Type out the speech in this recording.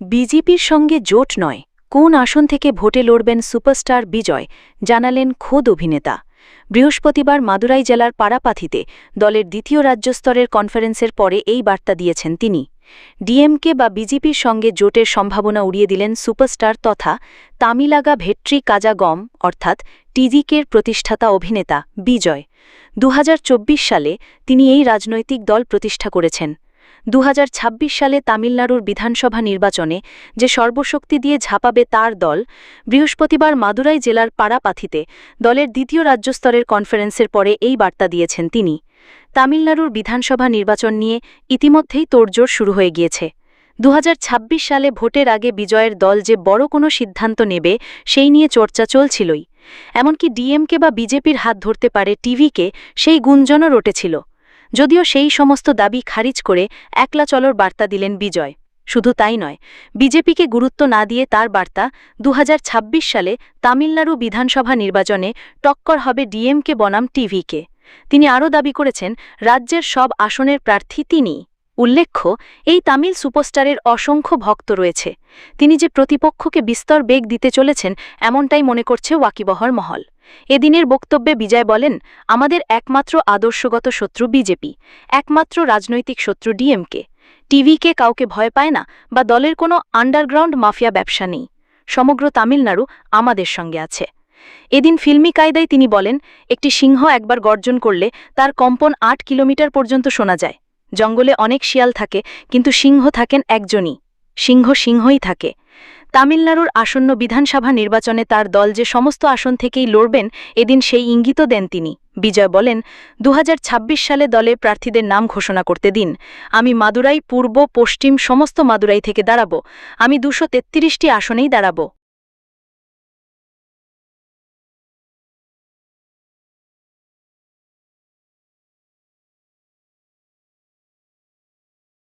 বিজেপির সঙ্গে জোট নয়, কোন আসন থেকে ভোটে লড়বেন সুপারস্টার বিজয়, জানালেন খোদ অভিনেতা। বৃহস্পতিবার মাদুরাই জেলার পাড়াপাথিতে দলের দ্বিতীয় রাজ্যস্তরের কনফারেন্সের পরে এই বার্তা দিয়েছেন তিনি। ডিএমকে বা বিজেপির সঙ্গে জোটের সম্ভাবনা উড়িয়ে দিলেন সুপারস্টার তথা তামিলাগা ভেট্রি কাজাগম অর্থাৎ টিজিকের প্রতিষ্ঠাতা অভিনেতা বিজয়। দু হাজার চব্বিশ সালে তিনি এই রাজনৈতিক দল প্রতিষ্ঠা করেছেন। দু হাজার ছাব্বিশ সালে তামিলনাড়ুর বিধানসভা নির্বাচনে যে সর্বশক্তি দিয়ে ঝাঁপাবে তার দল, বৃহস্পতিবার মাদুরাই জেলার পাড়াপাথিতে দলের দ্বিতীয় রাজ্যস্তরের কনফারেন্সের পরে এই বার্তা দিয়েছেন তিনি। তামিলনাড়ুর বিধানসভা নির্বাচন নিয়ে ইতিমধ্যেই তোড়জোড় শুরু হয়ে গিয়েছে। দু হাজার ছাব্বিশ সালে ভোটের আগে বিজয়ের দল যে বড় কোনো সিদ্ধান্ত নেবে, সেই নিয়ে চর্চা চলছিলই। এমনকি ডিএমকে বা বিজেপির হাত ধরতে পারে টিভিকে, সেই গুঞ্জনও রটেছিল। যদিও সেই সমস্ত দাবি খারিজ করে একলা চলর বার্তা দিলেন বিজয়। শুধু তাই নয়, বিজেপিকে গুরুত্ব না দিয়ে তার বার্তা দু হাজার ছাব্বিশ সালে তামিলনাড়ু বিধানসভা নির্বাচনে টক্কর হবে ডিএমকে বনাম টিভিকে। তিনি আরও দাবি করেছেন, রাজ্যের সব আসনের প্রার্থী তিনি উল্লেখ্য, এই তামিল সুপারস্টারের অসংখ্য ভক্ত রয়েছে। তিনি যে প্রতিপক্ষকে বিস্তর বেগ দিতে চলেছেন, এমনটাই মনে করছে ওয়াকিবহর মহল। এদিনের বক্তব্যে বিজয় বলেন, আমাদের একমাত্র আদর্শগত শত্রু বিজেপি, একমাত্র রাজনৈতিক শত্রু ডিএমকে। টিভিকে কাউকে ভয় পায় না বা দলের কোনো আন্ডারগ্রাউন্ড মাফিয়া ব্যবসা নেই। সমগ্র তামিলনাড়ু আমাদের সঙ্গে আছে। এদিন ফিল্মি কায়দায় তিনি বলেন, একটি সিংহ একবার গর্জন করলে তার কম্পন আট কিলোমিটার পর্যন্ত শোনা যায়। জঙ্গলে অনেক শিয়াল থাকে, কিন্তু সিংহ থাকেন একজনই। সিংহ সিংহই থাকে। তামিলনাড়ুর আসন্ন বিধানসভা নির্বাচনে তার দল যে সমস্ত আসন থেকেই লড়বেন, এদিন সেই ইঙ্গিত দেন তিনি। বিজয় বলেন দু হাজার ছাব্বিশ সালে দলে প্রার্থীদের নাম ঘোষণা করতে দিন। আমি মাদুরাই, পূর্ব, পশ্চিম, সমস্ত মাদুরাই থেকে দাঁড়াবো। আমি দুশো আসনেই দাঁড়াবো।